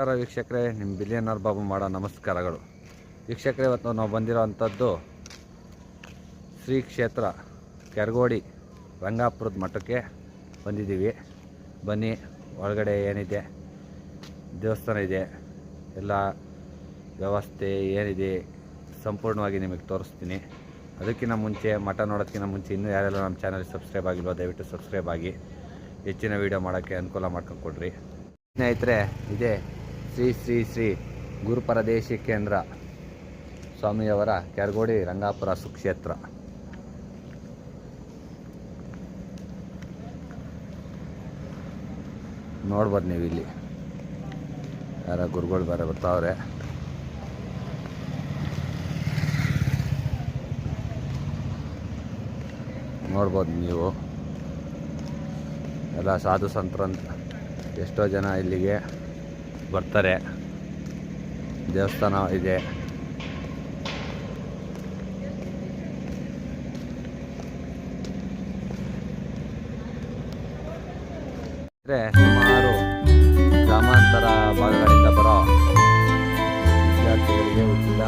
ನಮಸ್ಕಾರ ವೀಕ್ಷಕರೇ ನಿಮ್ಮ ಬಿಲಿಯನರ್ ಬಾಬು ಮಾಡೋ ನಮಸ್ಕಾರಗಳು. ವೀಕ್ಷಕರೇ, ಇವತ್ತು ನಾವು ಬಂದಿರೋ ಅಂಥದ್ದು ಶ್ರೀ ಕ್ಷೇತ್ರ ಕೆರಗೋಡಿ ರಂಗಾಪುರದ ಮಠಕ್ಕೆ ಬಂದಿದ್ದೀವಿ. ಬನ್ನಿ, ಒಳಗಡೆ ಏನಿದೆ, ದೇವಸ್ಥಾನ ಇದೆ, ಎಲ್ಲ ವ್ಯವಸ್ಥೆ ಏನಿದೆ ಸಂಪೂರ್ಣವಾಗಿ ನಿಮಗೆ ತೋರಿಸ್ತೀನಿ. ಅದಕ್ಕಿಂತ ಮುಂಚೆ, ಮಠ ನೋಡೋದಕ್ಕಿಂತ ಮುಂಚೆ ಇನ್ನೂ ಯಾರೆಲ್ಲ ನಮ್ಮ ಚಾನಲ್ ಸಬ್ಸ್ಕ್ರೈಬ್ ಆಗಿಲ್ವೋ, ದಯವಿಟ್ಟು ಸಬ್ಸ್ಕ್ರೈಬ್ ಆಗಿ. ಹೆಚ್ಚಿನ ವೀಡಿಯೋ ಮಾಡೋಕ್ಕೆ ಅನುಕೂಲ ಮಾಡ್ಕೊಂಡು ಕೊಡ್ರಿ. ಸ್ನೇಹಿತರೆ, ಇದೆ ಶ್ರೀ ಶ್ರೀ ಶ್ರೀ ಗುರುಪರದೇಶಿ ಕೇಂದ್ರ ಸ್ವಾಮಿಯವರ ಕೆರಗೋಡಿ ರಂಗಾಪುರ ಸುಕ್ಷೇತ್ರ. ನೋಡ್ಬೋದು ನೀವು ಇಲ್ಲಿ ಯಾರ ಗುರುಗಳು ಬೇರೆ ಬರ್ತಾವ್ರೆ. ನೋಡ್ಬೋದು ನೀವು. ಎಲ್ಲ ಸಾಧು ಸಂತರಂತ ಎಷ್ಟೋ ಜನ ಇಲ್ಲಿಗೆ. ಬರ್ತಾರೆ. ದೇವಸ್ಥಾನ ಇದೆ. ಸುಮಾರು ಗ್ರಾಮಾಂತರ ಭಾಗಗಳಿಂದ ಬರೋ ವಿದ್ಯಾರ್ಥಿಗಳಿಗೆ ಉಚಿತ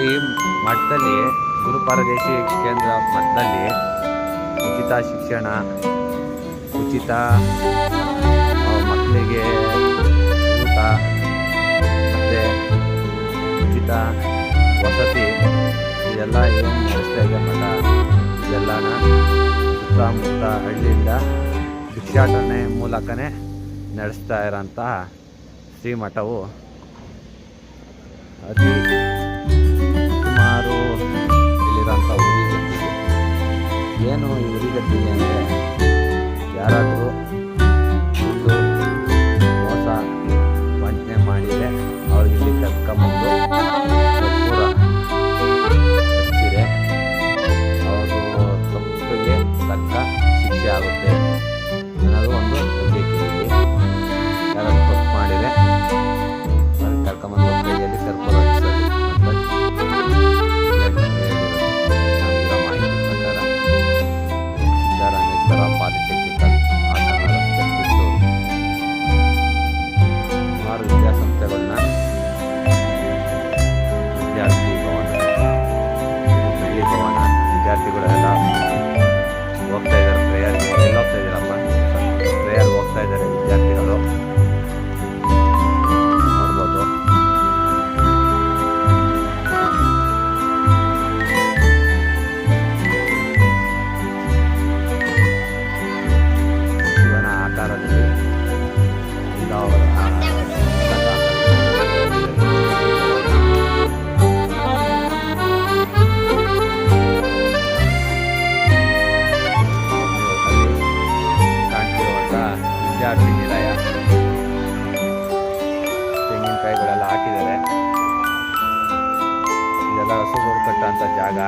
ಈ ಮಠದಲ್ಲಿ ಗುರುಪಾರದೇಶಿ ಕೇಂದ್ರ ಮಠದಲ್ಲಿ ಉಚಿತ ಶಿಕ್ಷಣ, ಉಚಿತ ಮಕ್ಕಳಿಗೆ ಊಟ, ಮತ್ತು ಉಚಿತ ವಸತಿ, ಇದೆಲ್ಲ ಏನು ನಡೆಸ್ತಾ ಇದೆ ಮಠ ಇದೆಲ್ಲನ ಸುತ್ತಮುತ್ತ ಹಳ್ಳಿಯಿಂದ ಭಿಕ್ಷಾಟನೆ ಮೂಲಕನೇ ನಡೆಸ್ತಾ ಇರೋಂತಹ ಶ್ರೀಮಠವು arah ಜಾರ್ಸಿದ್ದೀರಾ ತೆಂಗಿನಕಾಯಿಗಳೆಲ್ಲ ಹಾಕಿದ್ದಾರೆ ಇದೆಲ್ಲ ಹಸುಗಳು ಕಟ್ಟಂಥ ಜಾಗ